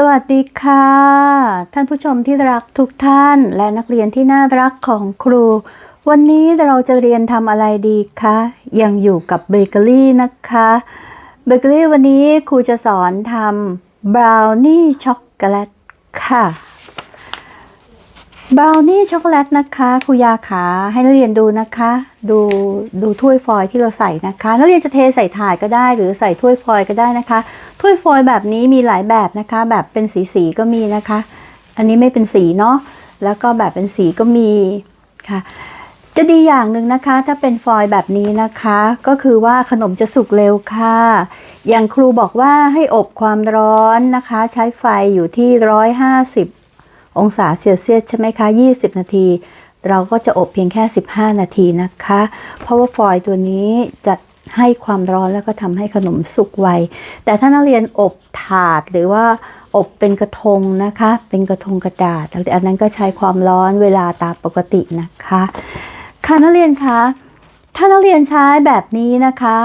สวัสดีค่ะ ท่านผู้ชมที่รักทุกท่านและนักเรียนที่น่ารักของครู วันนี้เราจะเรียนทำอะไรดีคะยังอยู่กับเบเกอรี่นะคะเบเกอรี่วันนี้ครูจะสอนทำบราวนี่ช็อกโกแลตค่ะ บราวนี่ช็อกโกแลตนะคะครูยาขาให้นักเรียนดูนะคะ ดูดูถ้วยฟอยล์ที่เราใส่นะคะนักเรียนจะเทใส่ถาดก็ได้ หรือใส่ถ้วยฟอยล์ก็ได้นะคะ ถ้วยฟอยล์แบบนี้มีหลายแบบนะคะ แบบเป็นสีสีก็มีนะคะ อันนี้ไม่เป็นสีเนาะแล้วก็แบบเป็นสีก็มีค่ะ จะดีอย่างหนึ่งนะคะ ถ้าเป็นฟอยล์แบบนี้นะคะ ก็คือว่าขนมจะสุกเร็วค่ะ อย่างครูบอกว่าให้อบความร้อนนะคะ ใช้ไฟอยู่ที่ร้อยห้าสิบ องศาเซลเซียสใช่ไหมคะ 20 นาที เราก็จะอบเพียงแค่ 15 นาทีนะคะ เพราะว่าฟอยล์ตัวนี้จะให้ความร้อนแล้วก็ทำให้ขนมสุกไว แต่ถ้านักเรียนอบถาดหรือว่าอบเป็นกระทงนะคะ เป็นกระทงกระดาษ อันนั้นก็ใช้ความร้อนเวลาตามปกตินะคะ ค่ะนักเรียนคะ ถ้านักเรียนใช้แบบนี้นะคะ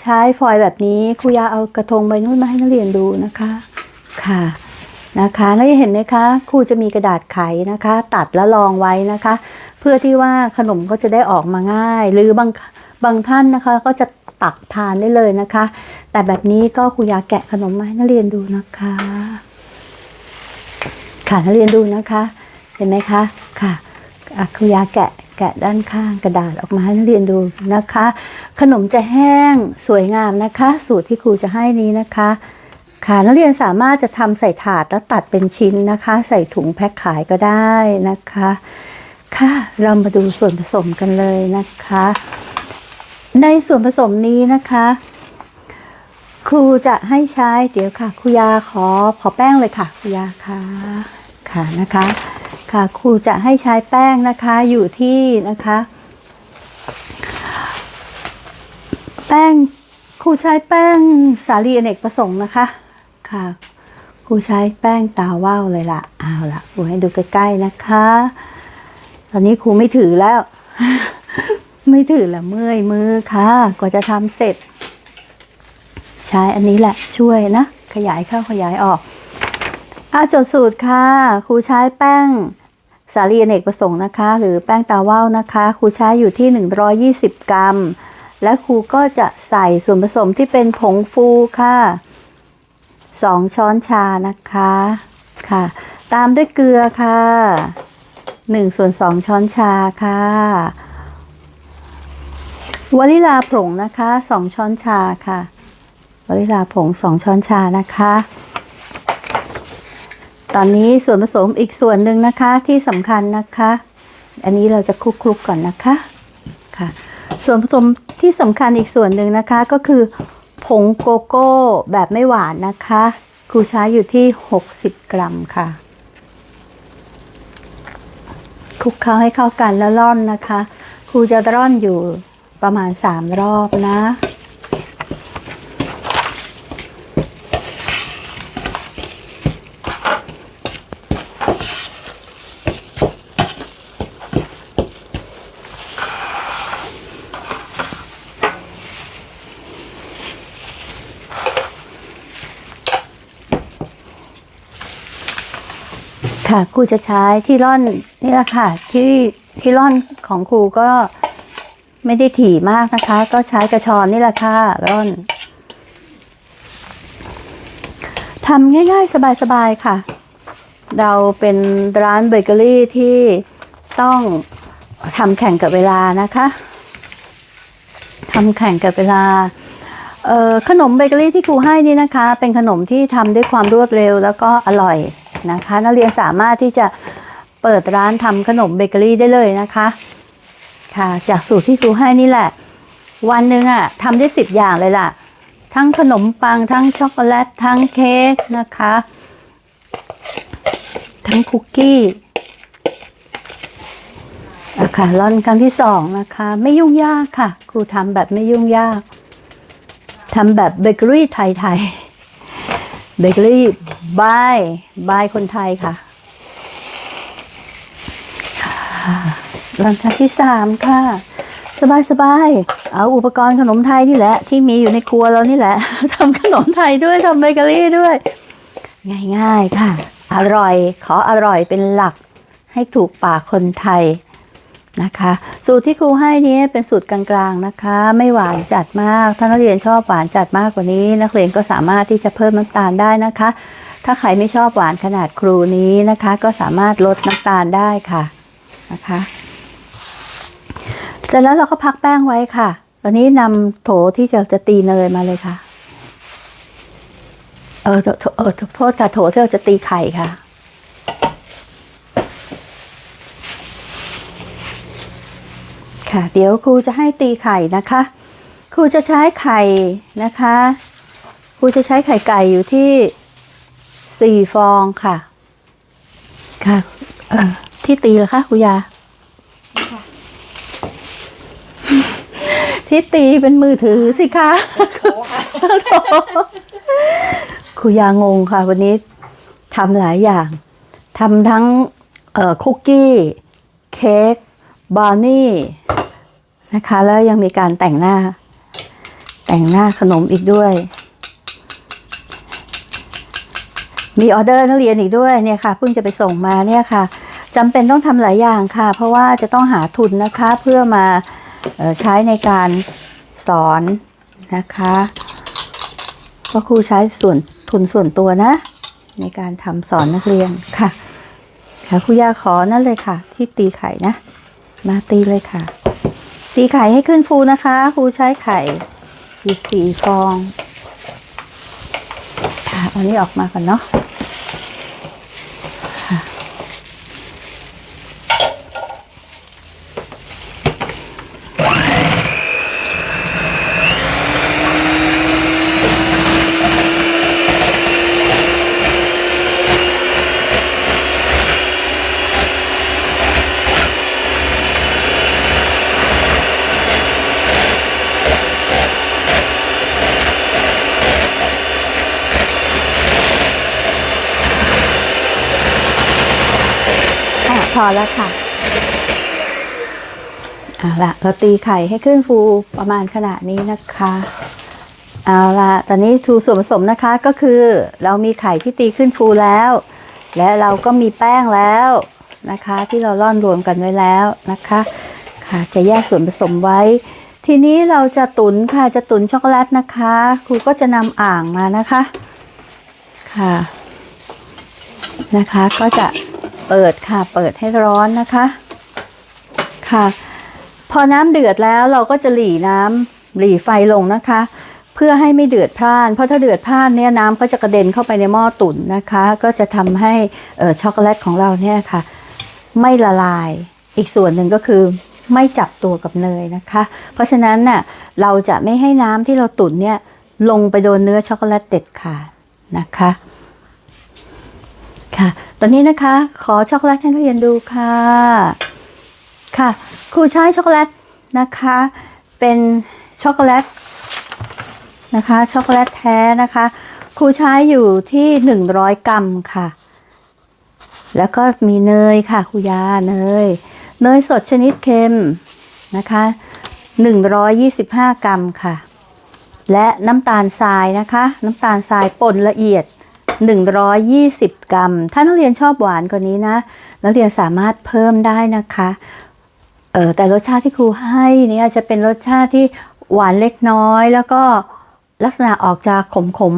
ใช้ฟอยล์แบบนี้ครูยาเอากระทงใบนู้นมาให้นักเรียนดูนะคะ ค่ะ นะคะนักเรียนเห็นไหมคะครูจะมีกระดาษไขนะคะ ตัดแล้วรองไว้นะคะ เพื่อที่ว่าขนมก็จะได้ออกมาง่าย หรือบางบางท่านนะคะ ก็จะตักทานได้เลยนะคะ แต่แบบนี้ก็ครูอยากแกะขนมมาให้นักเรียนดูนะคะ ค่ะนักเรียนดูนะคะ เห็นไหมคะค่ะอะครูยาแกะแกะด้านข้างกระดาษออกมาให้นักเรียนดูนะคะ ขนมจะแห้งสวยงามนะคะ สูตรที่ครูจะให้นี้นะคะ ค่ะนักเรียนสามารถจะทำใส่ถาดแล้วตัดเป็นชิ้นนะคะ ใส่ถุงแพ็คขายก็ได้นะคะ ค่ะ เรามาดูส่วนผสมกันเลยนะคะ ในส่วนผสมนี้นะคะ ครูจะให้ใช้เดี๋ยวค่ะครูยาขอขอแป้งเลยค่ะครูยาค่ะค่ะนะคะ ค่ะครูจะให้ใช้แป้งนะคะอยู่ที่นะคะ แป้งครูใช้แป้งสาลีอเนกประสงค์นะคะ ค่ะครูใช้แป้งตาว่าวเลยล่ะเอาล่ะครูให้ดูใกล้ๆนะคะ ตอนนี้ครูไม่ถือแล้ว ไม่ถือล้วเมื่อยมือค่ะ กว่าจะทำเสร็จ ใช้อันนี้แหละช่วยนะ ขยายเข้าขยายออกอาจดสูตรค่ะครูใช้แป้งสาลีอเนกประสงค์นะคะ หรือแป้งตาว่าวนะคะครูใช้อยู่ที่ 120 กรัม และครูก็จะใส่ส่วนผสมที่เป็นผงฟูค่ะ 2ช้อนชานะคะค่ะ ตามด้วยเกลือค่ะ1ส่วน2ช้อนชาค่ะวานิลาผงนะคะ2ช้อนชาค่ะวานิลาผง2ช้อนชานะคะ ตอนนี้ส่วนผสมอีกส่วนหนึ่งนะคะที่สำคัญนะคะ อันนี้เราจะคลุกๆก่อนนะคะค่ะ ส่วนผสมที่สำคัญอีกส่วนหนึ่งนะคะก็คือ ผงโกโก้แบบไม่หวานนะคะครูใช้อยู่ที่ 60 กรัมค่ะคลุกเคล้าให้เข้ากันแล้วร่อนนะคะ ครูจะร่อนอยู่ประมาณ 3 รอบนะ ค่ะครูจะใช้ที่ร่อนนี่แหละค่ะ ที่ที่ร่อนของครูก็ไม่ได้ถี่มากนะคะ ก็ใช้กระชอนนี่แหละค่ะร่อนทำง่ายๆ สบายๆค่ะ เราเป็นร้านเบเกอรี่ที่ต้องทำแข่งกับเวลานะคะทำแข่งกับเวลาขนมเบเกอรี่ที่ครูให้นี่นะคะ เป็นขนมที่ทำด้วยความรวดเร็วแล้วก็อร่อย นะคะ นักเรียนสามารถที่จะเปิดร้านทำขนมเบเกอรี่ได้เลยนะคะ ค่ะ จากสูตรที่ครูให้นี่แหละ วันหนึ่งอะทำได้สิบอย่างเลยล่ะ ทั้งขนมปัง ทั้งช็อกโกแลต ทั้งเค้กนะคะ ทั้งคุกกี้อะค่ะร่อนครั้งที่สองนะคะ ไม่ยุ่งยากค่ะ ครูทำแบบไม่ยุ่งยากทำแบบเบเกอรี่ไทยๆ เบเกอรี่บายบายคนไทยค่ะหลังจากที่สามค่ะ สบายสบายเอาอุปกรณ์ขนมไทยนี่แหละ ที่มีอยู่ในครัวเรานี่แหละทำขนมไทยด้วยทำเบเกอรี่ด้วย ง่ายๆค่ะ อร่อยขออร่อยเป็นหลักให้ถูกปากคนไทย นะคะ สูตรที่ครูให้นี้เป็นสูตรกลางๆนะคะ ไม่หวานจัดมาก ถ้านักเรียนชอบหวานจัดมากกว่านี้ นักเรียนก็สามารถที่จะเพิ่มน้ำตาลได้นะคะ ถ้าใครไม่ชอบหวานขนาดครูนี้นะคะ ก็สามารถลดน้ำตาลได้ค่ะนะคะเสร็จแล้วเราก็พักแป้งไว้ค่ะตอนนี้นำโถที่จะจะตีเนยมาเลยค่ะ เออโถเออโทษค่ะโถที่เราจะตีไข่ค่ะ ค่ะ เดี๋ยวครูจะให้ตีไข่นะคะ ครูจะใช้ไข่นะคะ ครูจะใช้ไข่ไก่อยู่ที่สี่ฟองค่ะ ค่ะเอ่อที่ตีเหรอคะครูยาที่ตีเป็นมือถือสิคะครูยางงค่ะ วันนี้ทำหลายอย่างทำทั้งเอ่อคุกกี้ เค้กบราวนี่ นะคะ แล้วยังมีการแต่งหน้า แต่งหน้าขนมอีกด้วย มีออเดอร์นักเรียนอีกด้วยเนี่ยค่ะเพิ่งจะไปส่งมาเนี่ยค่ะจำเป็นต้องทำหลายอย่างค่ะ เพราะว่าจะต้องหาทุนนะคะเพื่อมาออใช้ในการสอนนะคะก็ครูใช้ส่วนทุนส่วนตัวนะ ในการทำสอนนักเรียนค่ะค่ะครูยาขอนั่นเลยค่ะ ที่ตีไข่นะ มาตีเลยค่ะ ตีไข่ให้ขึ้นฟูนะคะครูใช้ไข่อยู่สี่ฟองค่ะเอานี้ออกมาก่อนเนาะค่ะ อะพอแล้วค่ะเอาละเราตีไข่ให้ขึ้นฟูประมาณขนาดนี้นะคะ เอาละตอนนี้ทูส่วนผสมนะคะก็คือ เรามีไข่ที่ตีขึ้นฟูแล้ว และเราก็มีแป้งแล้วนะคะ ที่เราร่อนรวมกันไว้แล้วนะคะ ค่ะจะแยกส่วนผสมไว้ ทีนี้เราจะตุนค่ะจะตุนช็อกโกแลตนะคะครูก็จะนำอ่างมานะคะค่ะนะคะก็จะ เปิดค่ะ เปิดให้ร้อนนะคะ ค่ะ พอน้ำเดือดแล้วเราก็จะหลีน้ำหลีไฟลงนะคะ เพื่อให้ไม่เดือดพร่าน เพราะถ้าเดือดพร่านเนี่ยน้ำก็จะกระเด็นเข้าไปในหม้อตุ๋นนะคะ ก็จะทำให้ออช็อกโกแลตของเราเนี่ยค่ะ ไม่ละลาย อีกส่วนหนึ่งก็คือไม่จับตัวกับเนยนะคะ เพราะฉะนั้นน่ะเราจะไม่ให้น้ำที่เราตุ๋นเนี่ยลงไปโดนเนื้อช็อกโกแลตเด็ดขาดนะคะ ค่ะ ตอนนี้นะคะ ขอช็อกโกแลตให้นักเรียนดูค่ะ ค่ะ ครูใช้ช็อกโกแลตนะคะ เป็นช็อกโกแลตนะคะ ช็อกโกแลตแท้นะคะ ครูใช้อยู่ที่หนึ่งร้อยกรัมค่ะ แล้วก็มีเนยค่ะครูยาเนย เนยสดชนิดเค็มนะคะหนึ่งร้อยยี่สิบห้ากรัมค่ะ และน้ำตาลทรายนะคะ น้ำตาลทรายป่นละเอียด 120 กรัม ถ้านักเรียนชอบหวานกว่านี้นะ นักเรียนสามารถเพิ่มได้นะคะเออแต่รสชาติที่ครูให้นี่จะเป็นรสชาติที่หวานเล็กน้อย แล้วก็ลักษณะออกจะขม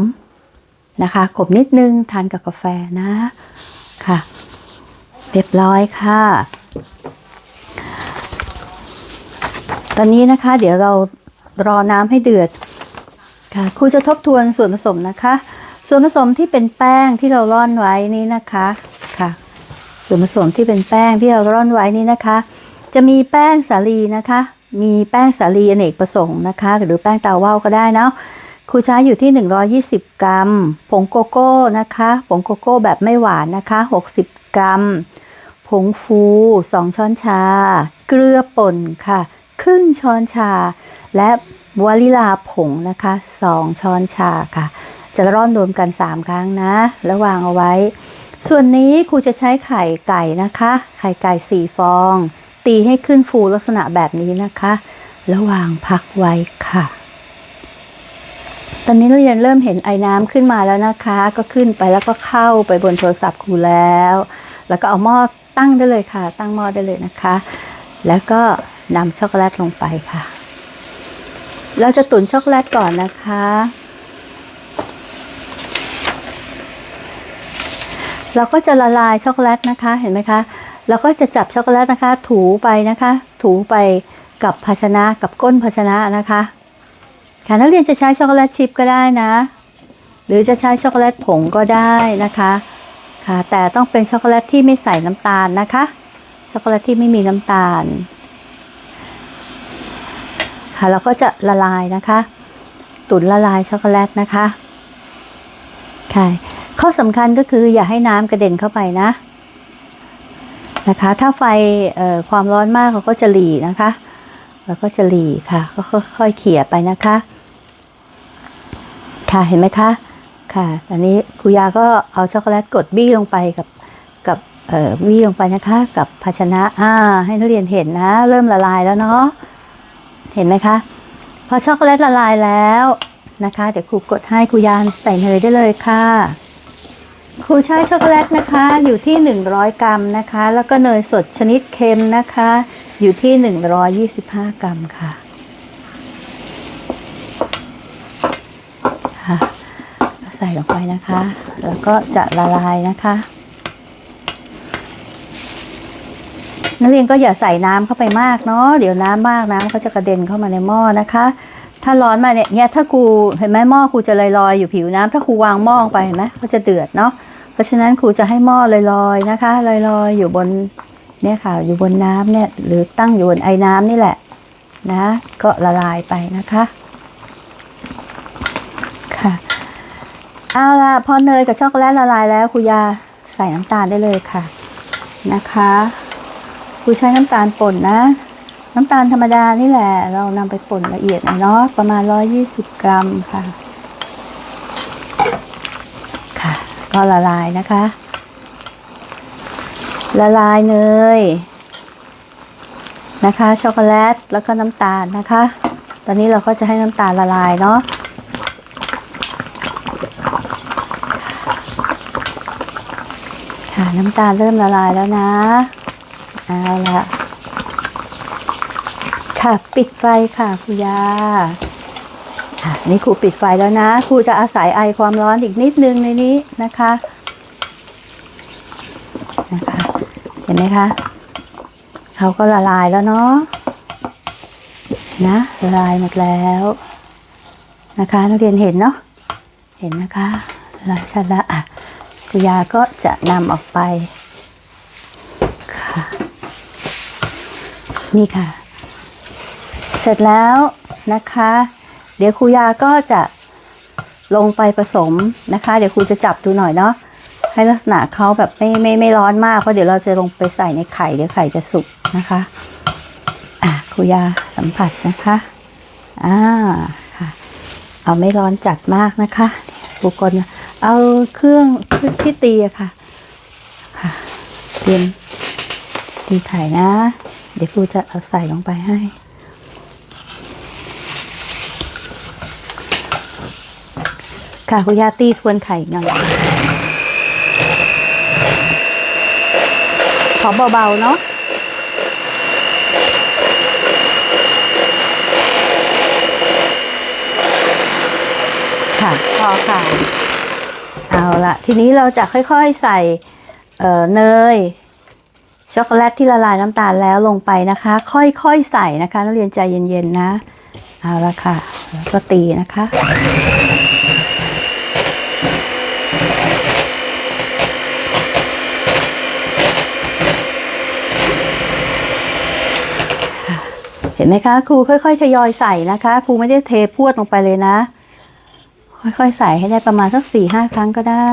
ๆนะคะ ขมนิดนึงทานกับกาแฟนะค่ะ เรียบร้อยค่ะ ตอนนี้นะคะ เดี๋ยวเรารอน้ำให้เดือดค่ะครูจะทบทวนส่วนผสมนะคะ ส่วนผสมที่เป็นแป้งที่เราร่อนไว้นี้นะคะค่ะ ส่วนผสมที่เป็นแป้งที่เราร่อนไว้นี้นะคะ จะมีแป้งสาลีนะคะ มีแป้งสาลีอเนกประสงค์นะคะ หรือแป้งตาว่าวก็ได้นะครูใช้อยู่ที่ 120 กรัม ผงโกโก้นะคะผงโกโก้แบบไม่หวานนะคะ 60 กรัม ผงฟู 2 ช้อนชา เกลือป่นค่ะ ครึ่งช้อนชา และวานิลาผงนะคะ 2 ช้อนชาค่ะ จะร่อนรวมกัน 3 ครั้งนะ แล้ววางเอาไว้ ส่วนนี้ครูจะใช้ไข่ไก่นะคะ ไข่ไก่ 4 ฟอง ตีให้ขึ้นฟูลักษณะแบบนี้นะคะ แล้ววางพักไว้ค่ะ ตอนนี้เรียนเริ่มเห็นไอ้น้ำขึ้นมาแล้วนะคะ ก็ขึ้นไปแล้วก็เข้าไปบนโทรศัพท์ครูแล้ว แล้วก็เอาหม้อตั้งได้เลยค่ะ ตั้งหม้อได้เลยนะคะ แล้วก็นำช็อกโกแลตลงไปค่ะ เราจะตุ๋นช็อกโกแลตก่อนนะคะ เราก็จะละลายช็อกโกแลตนะคะเห็นไหมคะเราก็จะจับช็อกโกแลตนะคะ ถูไปนะคะ ถูไปกับภาชนะกับก้นภาชนะนะคะค่ะนักเรียนจะใช้ช็อกโกแลตชิพก็ได้นะ หรือจะใช้ช็อกโกแลตผงก็ได้นะคะค่ะแต่ต้องเป็นช็อกโกแลตที่ไม่ใส่น้ำตาลนะคะช็อกโกแลตที่ไม่มีน้ำตาลค่ะเราก็จะละลายนะคะ ตุ๋นละลายช็อกโกแลตนะคะค่ะ ข้อสำคัญก็คืออย่าให้น้ำกระเด็นเข้าไปนะนะคะ ถ้าไฟความร้อนมากเขาก็จะหลีนะคะ แล้วก็จะหลีค่ะ ก็ค่อยๆเขี่ยไปนะคะ ค่ะเห็นไหมคะ ค่ะตอนนี้ครูยาก็เอาช็อกโกแลตกดบี้ลงไปกับกับบี้ลงไปนะคะ กับภาชนะอ่าให้นักเรียนเห็นนะ เริ่มละลายแล้วเนาะเห็นไหมคะ พอช็อกโกแลตละลายแล้วนะคะ เดี๋ยวครูกดให้ครูยานใส่เนยได้เลยค่ะ ครูใช้ช็อกโกแลตนะคะอยู่ที่ 100 กรัมนะคะ แล้วก็เนยสดชนิดเค็มนะคะ อยู่ที่ 125 กรัมค่ะค่ะใส่ลงไปนะคะ แล้วก็จะละลายนะคะนักเรียนก็อย่าใส่น้ำเข้าไปมากเนาะเดี๋ยวน้ำมากน้ำเขาจะกระเด็นเข้ามาในหม้อนะคะ ถ้าร้อนมาเนี่ยเนี่ยถ้าครูเห็นไหมหม้อครูจะลอยๆอยู่ผิวน้ำถ้าครูวางหม้อไปเห็นไหมก็จะเดือดเนาะ เพราะฉะนั้นครูจะให้หม้อลอยๆนะคะลอยๆ อยู่บนเนี่ยค่ะอยู่บนน้ำเนี่ยหรือตั้งอยู่บนไอ้น้ำนี่แหละนะก็ละลายไปนะคะค่ะเอาล่ะพอเนยกับช็อกโกแลตละลายแล้วครูยาใส่น้ำตาลได้เลยค่ะนะคะครูใช้น้ำตาลป่นนะ น้ำตาลธรรมดานี่แหละ เรานำไปป่นละเอียดเนาะประมาณ 120 กรัมค่ะ ค่ะ ก็ละลายนะคะ ละลายเนยนะคะ ช็อกโกแลตแล้วก็น้ำตาลนะคะ ตอนนี้เราก็จะให้น้ำตาลละลายเนาะค่ะน้ำตาลเริ่มละลายแล้วนะเอาละค่ะปิดไฟค่ะครูยาค่ะ นี่ครูปิดไฟแล้วนะ ครูจะอาศัยไอความร้อนอีกนิดนึงในนี้นะคะนะคะ เห็นไหมคะเขาก็ละลายแล้วเนาะนะละลายหมดแล้วนะคะนักเรียนเห็นเนาะเห็นนะคะละลายชัดละอะครูยาก็จะนำออกไปค่ะนี่ค่ะ เสร็จแล้วนะคะ เดี๋ยวครูยาก็จะลงไปผสมนะคะ เดี๋ยวครูจะจับดูหน่อยเนาะให้ลักษณะเขาแบบไม่ไม่ไม่ร้อนมากเพราะเดี๋ยวเราจะลงไปใส่ในไข่เดี๋ยวไข่จะสุกนะคะอะครูยาสัมผัสนะคะอ่าค่ะ เอาไม่ร้อนจัดมากนะคะบุคคลเอาเครื่องเครื่องที่ตีอะค่ะค่ะเตรียมตีไข่นะ เดี๋ยวครูจะเอาใส่ลงไปให้ ค่ะคุณยาตีทวนไข่หน่อย ขอเบาๆเนาะค่ะพอค่ะ เอาละทีนี้เราจะค่อยๆใส่เเนย ช็อกโกแลตที่ละลายน้ำตาลแล้วลงไปนะคะ ค่อยๆใส่นะคะนักเรียนใจเย็นๆนะ เอาละค่ะแล้วก็ตีนะคะ เห็นไหมคะครูค่อยๆทยอยใส่นะคะครูไม่ได้เทพวดลงไปเลยนะ ค่อยๆใส่ให้ได้ประมาณสักสี่ห้าครั้งก็ได้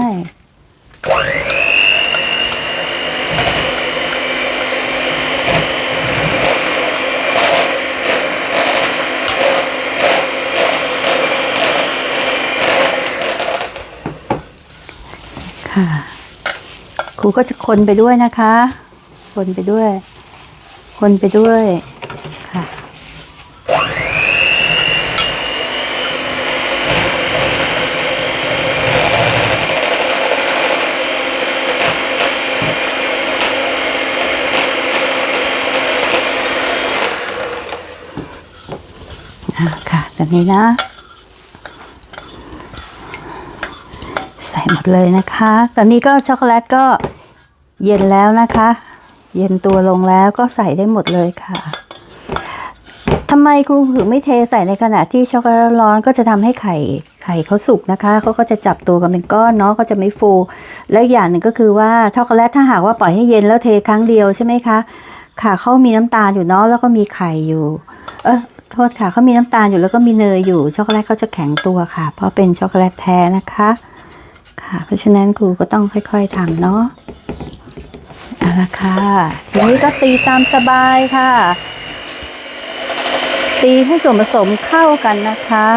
ค่ะครูก็จะคนไปด้วยนะคะ คนไปด้วย คนไปด้วย นี้นะ ใส่หมดเลยนะคะ ตอนนี้ก็ช็อกโกแลตก็เย็นแล้วนะคะ เย็นตัวลงแล้วก็ใส่ได้หมดเลยค่ะทำไมครูถึงไม่เทใส่ในขณะที่ช็อกโกแลตร้อนก็จะทำให้ไข่ไข่เขาสุกนะคะเขาก็จะจับตัวกันเป็นก้อนเนาะก็จะไม่ฟู และอีกอย่างหนึ่งก็คือว่าช็อกโกแลตถ้าหากว่าปล่อยให้เย็นแล้วเทครั้งเดียวใช่ไหมคะค่ะเขามีน้ำตาลอยู่เนาะแล้วก็มีไข่อยู่ เออ โทษค่ะเขามีน้ำตาลอยู่แล้วก็มีเนยอยู่ ช็อกโกแลตเขาจะแข็งตัวค่ะ เพราะเป็นช็อกโกแลตแท้นะคะ ค่ะ เพราะฉะนั้นครูก็ต้องค่อยๆทำเนาะเอาละค่ะทีนี้ก็ตีตามสบายค่ะ ตีให้ส่วนผสมเข้ากันนะคะ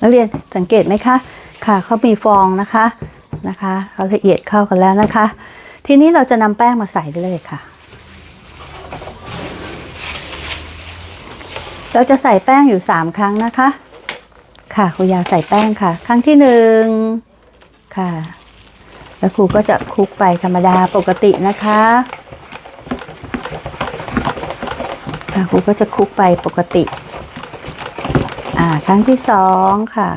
นักเรียนสังเกตไหมคะ ค่ะเขามีฟองนะคะนะคะเขาละเอียดเข้ากันแล้วนะคะ ทีนี้เราจะนำแป้งมาใส่ได้เลยค่ะ เราจะใส่แป้งอยู่สามครั้งนะคะ ค่ะครูยาใส่แป้งค่ะ ครั้งที่หนึ่งค่ะ แล้วครูก็จะคลุกไปธรรมดาปกตินะคะค่ะครูก็จะคลุกไปปกติ อ่า ครั้งที่สองค่ะ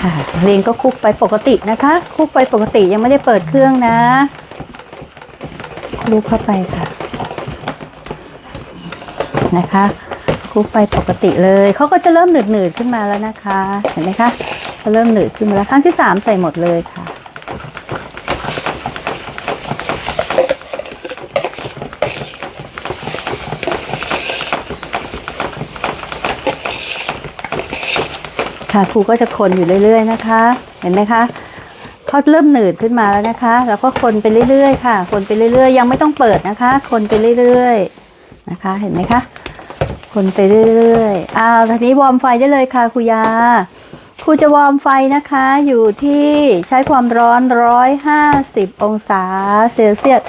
ค่ะเรียนก็คลุกไปปกตินะคะคลุกไปปกติยังไม่ได้เปิดเครื่องนะคลุกเข้าไปค่ะ นะคะคลุกไปปกติเลย เขาก็จะเริ่มหนืดหนืดๆขึ้นมาแล้วนะคะ เห็นไหมคะเริ่มหนืดขึ้นมาแล้วครั้งที่สามใส่หมดเลยค่ะ ค่ะครูก็จะคนอยู่เรื่อย ๆ นะคะ เห็นไหมคะเขาเริ่มหนืดขึ้นมาแล้วนะคะ แล้วก็คนไปเรื่อยๆ ค่ะ คนไปเรื่อยๆ ยังไม่ต้องเปิดนะคะ คนไปเรื่อยๆนะคะ เห็นไหมคะ คนไปเรื่อยๆอ้าวทีนี้วอร์มไฟได้เลยค่ะครูยาครูจะวอร์มไฟนะคะ อยู่ที่ใช้ความร้อน 150 องศาเซลเซียส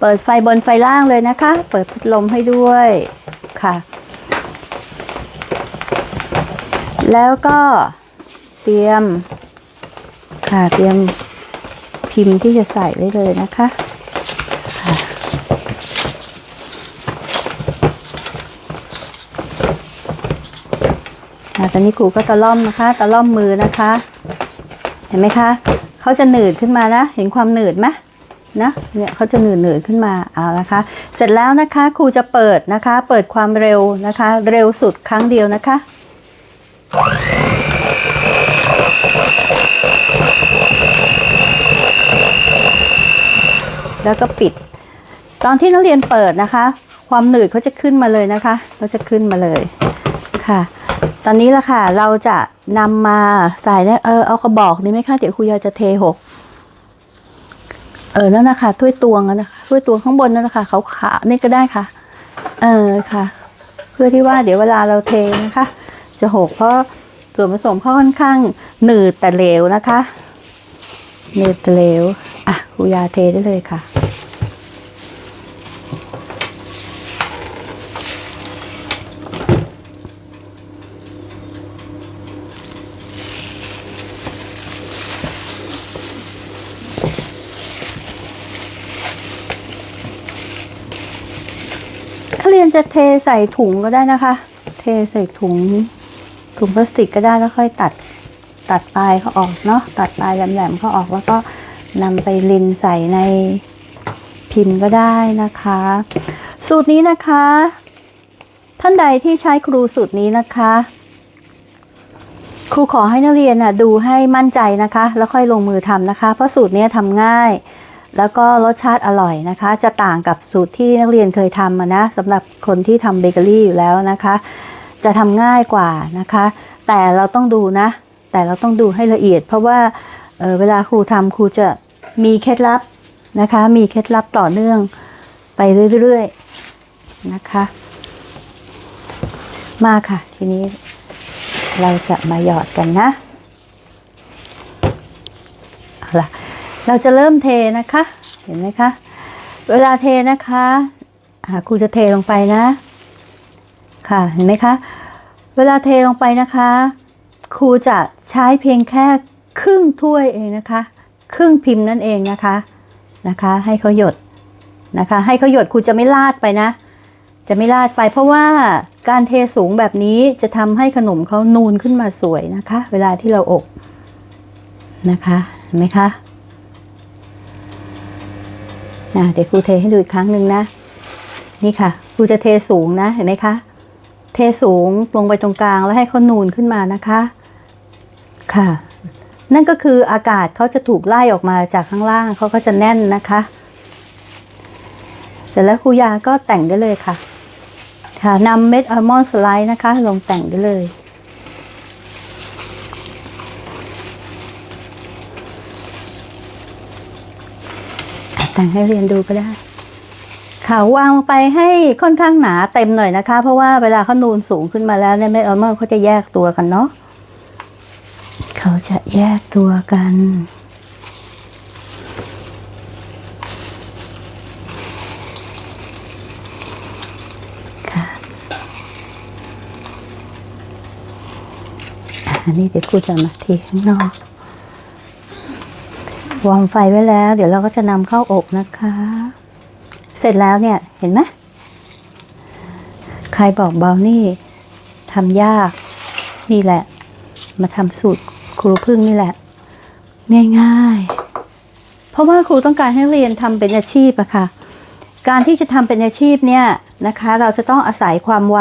เปิดไฟบนไฟล่างเลยนะคะ เปิดพัดลมให้ด้วยค่ะ แล้วก็เตรียมค่ะเตรียมพิมพ์ที่จะใส่ไว้เลยนะคะค่ะตอนนี้ครูก็ตะล่อมนะคะ ตะล่อมมือนะคะ เห็นไหมคะเขาจะหนืดขึ้นมานะ เห็นความหนืดไหมนะเนี่ยเขาจะหนืดหนืดขึ้นมาเอาละคะ เสร็จแล้วนะคะครูจะเปิดนะคะ เปิดความเร็วนะคะ เร็วสุดครั้งเดียวนะคะ แล้วก็ปิด ตอนที่นักเรียนเปิดนะคะ ความหนืดเขาจะขึ้นมาเลยนะคะเขาจะขึ้นมาเลยค่ะ ตอนนี้ละค่ะ เราจะนำมาใส่ในเออเอากระบอกนี้ไหมคะเดี๋ยวครูยาจะเทหกเออนั่นนะคะถ้วยตวงนั่นนะคะถ้วยตวงข้างบนนั่นนะคะขาขาวๆนี่ก็ได้ค่ะ เออค่ะ เพื่อที่ว่าเดี๋ยวเวลาเราเทนะคะ จะหกเพราะส่วนผสมเขาค่อนข้างหนืดแต่เหลวนะคะหนืดแต่เหลวอะครูยาเทได้เลยค่ะถ้าเรียนจะเทใส่ถุงก็ได้นะคะ เทใส่ถุง ถุงพลาสติกก็ได้แล้วค่อยตัดตัดปลายเขาออกเนาะตัดปลายแหลมๆเขาออกแล้วก็นำไปรินใส่ในพิมพ์ก็ได้นะคะ สูตรนี้นะคะ ท่านใดที่ใช้ครูสูตรนี้นะคะ ครูขอให้นักเรียนน่ะดูให้มั่นใจนะคะ แล้วค่อยลงมือทำนะคะ เพราะสูตรนี้ทำง่าย แล้วก็รสชาติอร่อยนะคะ จะต่างกับสูตรที่นักเรียนเคยทำนะสำหรับคนที่ทำเบเกอรี่อยู่แล้วนะคะ จะทำง่ายกว่านะคะ แต่เราต้องดูนะ แต่เราต้องดูให้ละเอียด เพราะว่าเเวลาครูทำครูจะมีเคล็ดลับนะคะ มีเคล็ดลับต่อเนื่องไปเรื่อยๆนะคะ มาค่ะ ทีนี้เราจะมาหยอดกันนะเอาล่ะเราจะเริ่มเทนะคะ เห็นไหมคะ เวลาเทนะคะครูจะเทลงไปนะ ค่ะเห็นไหมคะ เวลาเทลงไปนะคะ ครูจะใช้เพียงแค่ครึ่งถ้วยเองนะคะ ครึ่งพิมพ์นั่นเองนะคะนะคะ ให้เขาหยดนะคะ ให้เขาหยดครูจะไม่ลาดไปนะ จะไม่ลาดไป เพราะว่าการเทสูงแบบนี้จะทำให้ขนมเขานูนขึ้นมาสวยนะคะ เวลาที่เราอบนะคะเห็นไหมคะอะเดี๋ยวครูเทให้ดูอีกครั้งหนึ่งนะ นี่ค่ะครูจะเทสูงนะเห็นไหมคะ ทสูงลงไปตรงกลางแล้วให้เขานูนขึ้นมานะคะค่ะ นั่นก็คืออากาศเขาจะถูกไล่ออกมาจากข้างล่างเขาก็จะแน่นนะคะ เสร็จแล้วครูยาก็แต่งได้เลยค่ะ ค่ะนำเม็ดอัลมอนด์สไลด์นะคะ ลงแต่งได้เลยแต่งให้เรียนดูก็ได้ ค่ะวางไปให้ค่อนข้างหนาเต็มหน่อยนะคะ เพราะว่าเวลาเขานูนสูงขึ้นมาแล้วเนี่ยเม็ดอัลมร์เขาจะแยกตัวกันเนาะเขาจะแยกตัวกันค่ะอันนี้เดี๋ยวครูจะมาทีข้างนอกวางไฟไว้แล้ว เดี๋ยวเราก็จะนำเข้าอบนะคะ เสร็จแล้วเนี่ยเห็นไหมใครบอกเบานี่ทำยากนี่แหละ มาทำสูตรครูพึ่งนี่แหละ ง่ายๆ เพราะว่าครูต้องการให้เรียนทำเป็นอาชีพอะค่ะ การที่จะทำเป็นอาชีพเนี่ยนะคะ เราจะต้องอาศัยความไว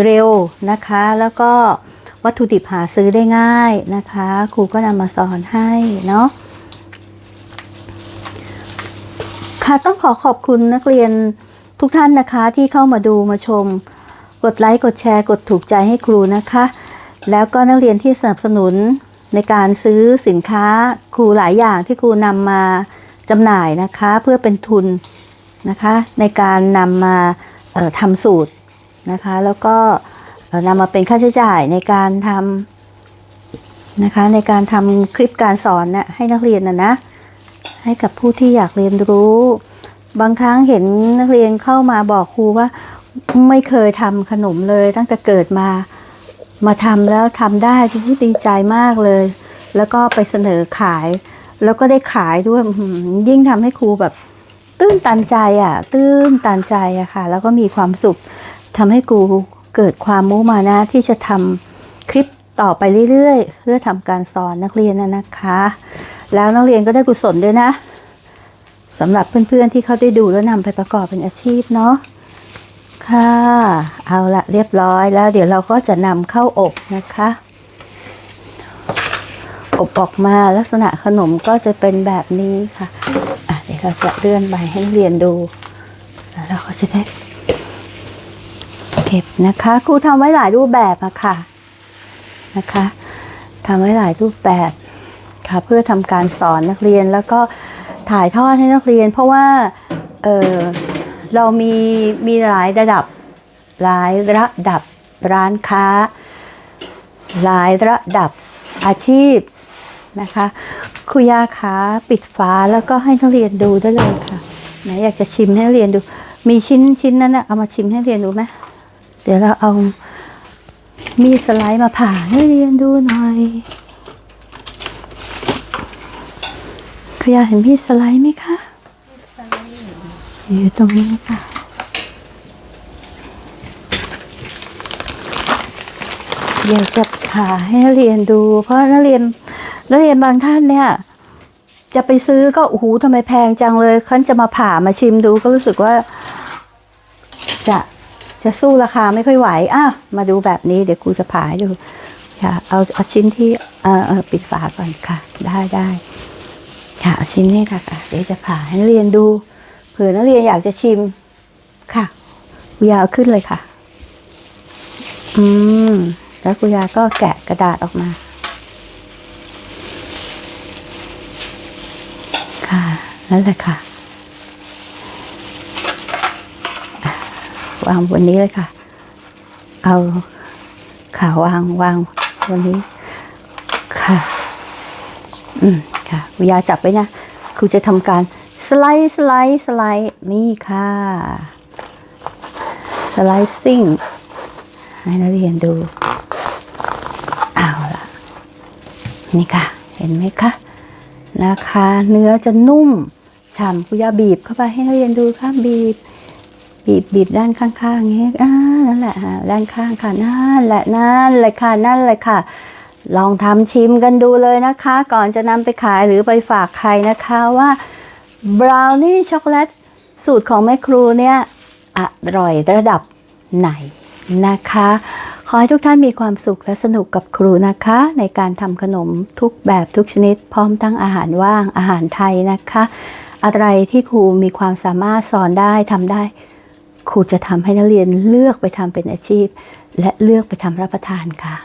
เร็วนะคะ แล้วก็วัตถุดิบหาซื้อได้ง่ายนะคะ ครูก็นำมาสอนให้เนาะ ค่ะต้องขอขอบคุณนักเรียนทุกท่านนะคะที่เข้ามาดูมาชม กดไลค์กดแชร์ กดถูกใจให้ครูนะคะ แล้วก็นักเรียนที่สนับสนุนในการซื้อสินค้าครูหลายอย่างที่ครูนำมาจำหน่ายนะคะ เพื่อเป็นทุนนะคะ ในการนำมาออทำสูตรนะคะ แล้วก็นำมาเป็นค่าใช้จ่ายในการทำนะคะในการทำคลิปการสอนนะให้นักเรียนนะนะ ให้กับผู้ที่อยากเรียนรู้ บางครั้งเห็นนักเรียนเข้ามาบอกครูว่าไม่เคยทำขนมเลย ตั้งแต่เกิดมามาทำแล้วทำได้ที่ดีใจมากเลย แล้วก็ไปเสนอขาย แล้วก็ได้ขายด้วยยิ่งทำให้ครูแบบ ตื้นตันใจอะ ตื้นตันใจอะค่ะ แล้วก็มีความสุขทำให้ครูเกิดความมุมานะที่จะทำคลิปต่อไปเรื่อยๆ เพื่อทำการสอนนักเรียนนะนะคะ แล้วนักเรียนก็ได้กุศลด้วยนะสำหรับเพื่อนๆที่เขาได้ดูแล้วนำไปประกอบเป็นอาชีพเนาะค่ะ เอาละเรียบร้อยแล้ว เดี๋ยวเราก็จะนำเข้าอบนะคะ อบออกมาลักษณะขนมก็จะเป็นแบบนี้ค่ะะเดี๋ยวเราจะเลื่อนใบให้นักเรียนดู แล้วเราก็จะได้เก็บนะคะครูทำไว้หลายรูปแบบอะค่ะนะคะทำไว้หลายรูปแบบ ค่ะเพื่อทำการสอนนักเรียนแล้วก็ถ่ายทอดให้นักเรียน เพราะว่าเออเรามีมีหลายระดับหลายระดับร้านค้า หลายระดับอาชีพนะคะครูยาขาปิดฝาแล้วก็ให้นักเรียนดูได้เลยค่ะไหนอยากจะชิมให้นักเรียนดู มีชิ้นชิ้นนั้นนะเอามาชิมให้เรียนดูไหมเดี๋ยวเราเอามีสไลด์มาผ่าให้เรียนดูหน่อย คุณยายเห็นมีดสไลด์ไหมคะอยู่ตรงนี้ค่ะเดี๋ยวจะผ่าให้นักเรียนดู เพราะนักเรียนนักเรียนบางท่านเนี่ย จะไปซื้อก็โอ้โหทำไมแพงจังเลยคันจะมาผ่ามาชิมดูก็รู้สึกว่า จะจะสู้ราคาไม่ค่อยไหวอ้าวมาดูแบบนี้เดี๋ยวครูจะผ่าให้ดูค่ะเอาเอาชิ้นที่เออเออปิดฝาก่อนค่ะ ได้ได้ ค่ะชิ้นนี้ค่ะเดี๋ยวจะผ่าให้นักเรียนดูเผื่อนักเรียนอยากจะชิมค่ะคุยาเอาขึ้นเลยค่ะ อืม แล้วคุยาก็แกะกระดาษออกมา ค่ะ นั่นแหละค่ะวางบนนี้เลยค่ะ เอาขาวางวางบนนี้ ค่ะ อืม ค่ะยาจับไว้นะครูจะทำการสไลด์สไลด์สไลด์นี่ค่ะ สไลด์ซิ่งให้นักเรียนดูเอาละนี่ค่ะ เห็นไหมคะนะคะ เนื้อจะนุ่มฉ่ำคุยาบีบเข้าไปให้นักเรียนดูค่ะบีบ บีบบีบด้านข้างๆอย่างนี้อ่านั่นแหละอ่าด้านข้างค่ะนั่นแหละนั่นเลยค่ะนั่นเลยค่ะ ลองทำชิมกันดูเลยนะคะ ก่อนจะนำไปขายหรือไปฝากใครนะคะว่าบราวนี่ช็อกโกแลตสูตรของแม่ครูเนี่ยอร่อยระดับไหนนะคะ ขอให้ทุกท่านมีความสุขและสนุกกับครูนะคะ ในการทำขนมทุกแบบทุกชนิด พร้อมทั้งอาหารว่างอาหารไทยนะคะ อะไรที่ครูมีความสามารถสอนได้ทำได้ ครูจะทำให้นักเรียนเลือกไปทำเป็นอาชีพ และเลือกไปทำรับประทานค่ะ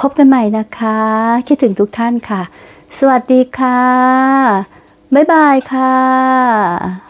พบกันใหม่นะคะ คิดถึงทุกท่านค่ะ สวัสดีค่ะ บ๊ายบายค่ะ